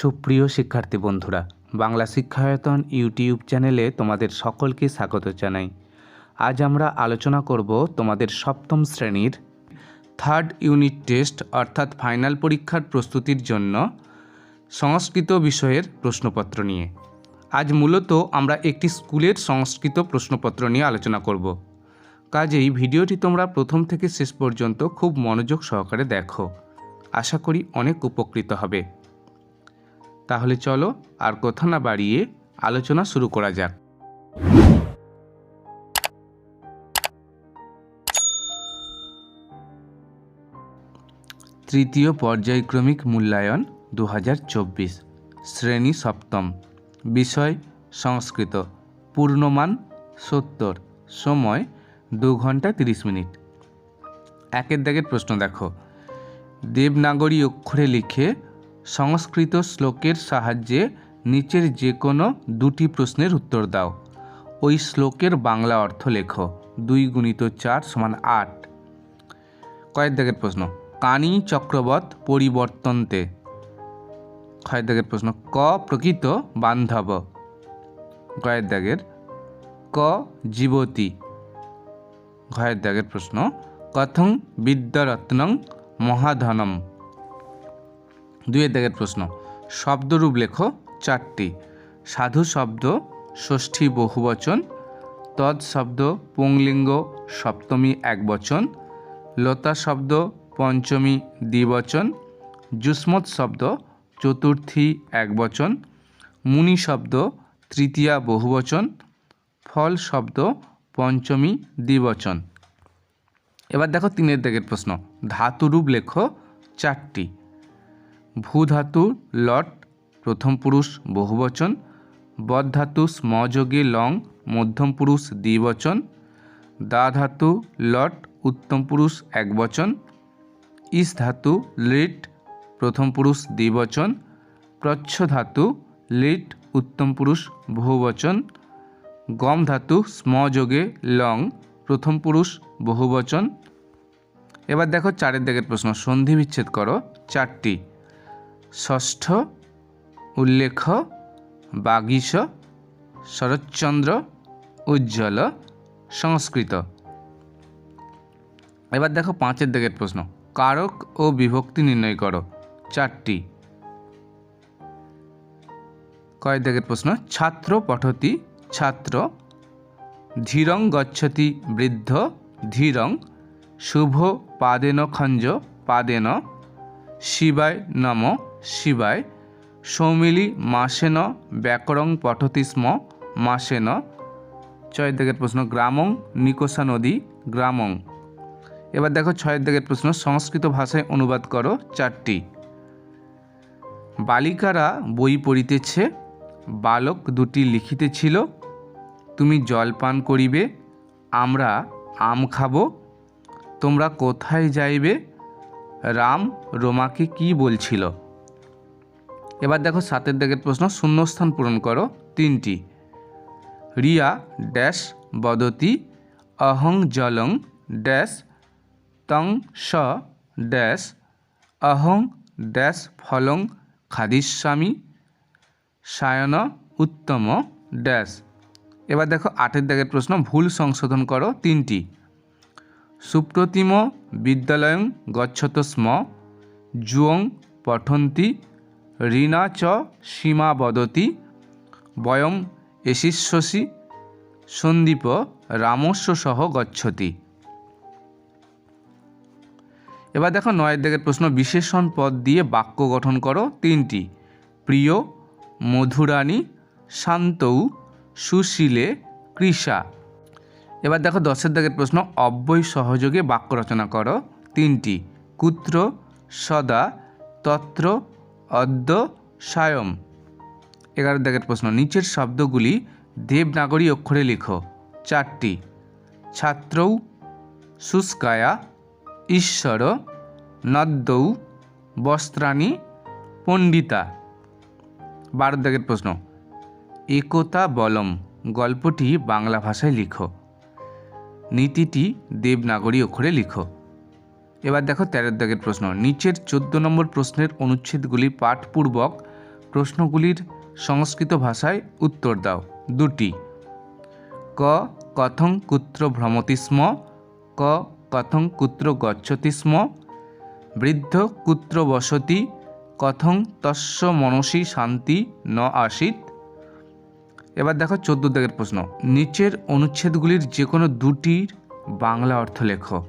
সুপ্রিয় শিক্ষার্থী বন্ধুরা, বাংলা শিক্ষায়তন ইউটিউব চ্যানেলে তোমাদের সকলকে স্বাগত জানাই। আজ আমরা আলোচনা করব তোমাদের সপ্তম শ্রেণির থার্ড ইউনিট টেস্ট অর্থাৎ ফাইনাল পরীক্ষার প্রস্তুতির জন্য সংস্কৃত বিষয়ের প্রশ্নপত্র নিয়ে। আজ মূলত আমরা একটি স্কুলের সংস্কৃত প্রশ্নপত্র নিয়ে আলোচনা করব। কাজেই ভিডিওটি তোমরা প্রথম থেকে শেষ পর্যন্ত খুব মনোযোগ সহকারে দেখো। আশা করি অনেক উপকৃত হবে। তাহলে চলো আর কথা না বাড়িয়ে আলোচনা শুরু করা যাক। তৃতীয় পর্যায়ক্রমিক মূল্যায়ন দু হাজার চব্বিশ, শ্রেণি সপ্তম, বিষয় সংস্কৃত, পূর্ণমান সত্তর, সময় দু ঘণ্টা তিরিশ মিনিট। একের দাগের প্রশ্ন দেখো। দেবনাগরী অক্ষরে লিখে সংস্কৃত শ্লোকের সাহায্যে নিচের যে কোনো দুটি প্রশ্নের উত্তর দাও। ওই শ্লোকের বাংলা অর্থ লেখো, দুই গুণিত চার সমান আট। কয়েক দাগের প্রশ্ন, কানি চক্রবত পরিবর্তন্তে? কয়েক দাগের প্রশ্ন, ক প্রকৃত বান্ধব? কয়েক দাগের, ক জীবতী? ঘয়ের দাগের প্রশ্ন, কথং বিদ্যারত্নং মহাধনম? দুয়ের দাগের প্রশ্ন, শব্দরূপ লেখো চারটি। সাধু শব্দ, ষষ্ঠী বহুবচন, তৎ শব্দ, পুংলিঙ্গ, সপ্তমী একবচন, লতা শব্দ, পঞ্চমী দ্বিবচন, যুষ্মৎ শব্দ, চতুর্থী একবচন, মুনি শব্দ, তৃতীয়া বহুবচন, ফল শব্দ, পঞ্চমী দ্বিবচন। এবার দেখো তিনের দিকের প্রশ্ন, ধাতুরূপ লেখো চারটি। ভূ ধাতু লট, প্রথম পুরুষ বহুবচন বদ ধাতু স্মযোগে লং, মধ্যম পুরুষ দ্বিবচন দা ধাতু লট, উত্তম পুরুষ একবচন ইস ধাতু লিট, প্রথম পুরুষ দ্বিবচন প্রচ্ছ ধাতু লিট, উত্তম পুরুষ বহুবচন গম ধাতু স্মযোগে লং, প্রথম পুরুষ বহুবচন। এবার দেখো চারের দিকের প্রশ্ন সন্ধি বিচ্ছেদ করো, চারটি। ষষ্ঠ, উল্লেখ, বাগীশ, শরৎচন্দ্র, উজ্জ্বল, সংস্কৃত। এবার দেখো পাঁচের দিকের প্রশ্ন। কারক ও বিভক্তি নির্ণয় করো। চারটি। কয়েক দিকের প্রশ্ন, ছাত্র পঠতি, ছাত্র, ধীরং গচ্ছতি, বৃদ্ধ, ধীরং, শুভ পাদেন খঞ্জ, পাদেন, শিবায় নম। শিবায় সৌমিলি মাসেন ব্যাকরং পঠতি স্ম মাসেন। ছয়ের দিকের প্রশ্ন, গ্রামং নিকোষা নদী, গ্রামং। এবার দেখো ছয়ের দিকের প্রশ্ন, সংস্কৃত ভাষায় অনুবাদ করো চারটি। বালিকারা বই পড়িতেছে, বালক দুটি লিখিতেছিল, তুমি জল পান করিবে, আমরা আম খাব, তোমরা কোথায় যাইবে, রাম রোমাকে কি বলছিল? এবার দেখো সাতের দিকের প্রশ্ন, শূন্যস্থান পূরণ করো, তিনটি। রিয়া ড্যাশ বদতি, অহং জলং ড্যাশ তং স ড্যাশ, অহং ড্যাশ ফলং খাদিস্বামী, সায়ন উত্তম ড্যাশ। এবার দেখো আটের দাগের প্রশ্ন, ভুল সংশোধন করো, তিনটি। সুপ্রতিম বিদ্যালয়ং গচ্ছত স্ম জুয়ং পঠন্তি ঋণা চ সীমা বদতি বয়ম এশিষ্যসি, সন্দীপ রামস্য সহ গচ্ছতি। এবার দেখো নয়ের দিকের প্রশ্ন, বিশেষণ পদ দিয়ে বাক্য গঠন করো তিনটি। প্রিয়, মধুরানী, শান্তৌ, সুশীলে, কৃষা। এবার দেখো দশের দাগের প্রশ্ন, অব্যয় সহযোগে বাক্য রচনা করো তিনটি। কুত্র, সদা, তত্র অদ্য সায়ম এগারো দাগের প্রশ্ন, নিচের শব্দগুলি দেবনাগরী অক্ষরে লিখো। চারটি, ছাত্রৌ, শুষ্কায়া, ঈশ্বর নদ্যৌ বস্ত্রাণী, পণ্ডিতা। বারো দাগের প্রশ্ন, একতা বলম, গল্পটি বাংলা ভাষায় লিখো। নীতিটি দেবনাগরী অক্ষরে লিখো। এবার দেখো তেরো দাগের প্রশ্ন। নিচের চোদ্দ নম্বর প্রশ্নের অনুচ্ছেদগুলি পাঠপূর্বক প্রশ্নগুলির সংস্কৃত ভাষায় উত্তর দাও। দুটি। ক, কথং কুত্র ভ্রমতি স্ম। ক, কথং কুত্র গচ্ছতি স্ম। বৃদ্ধ, কুত্র বসতি। কথং তস্য মনসী শান্তি ন আসিত। এবার দেখো চোদ্দ দাগের প্রশ্ন। নিচের অনুচ্ছেদগুলির যে কোনো দুটির বাংলা অর্থ লেখো।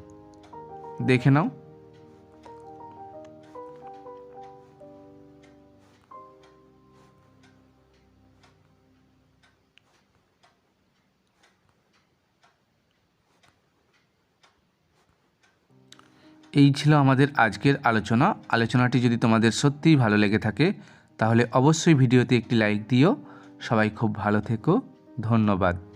দেখে নাও। এই ছিল আমাদের আজকের আলোচনা। আলোচনাটি যদি তোমাদের সত্যিই ভালো লেগে থাকে, তাহলে অবশ্যই ভিডিওতে একটি লাইক দিও। সবাই খুব ভালো থেকো। ধন্যবাদ।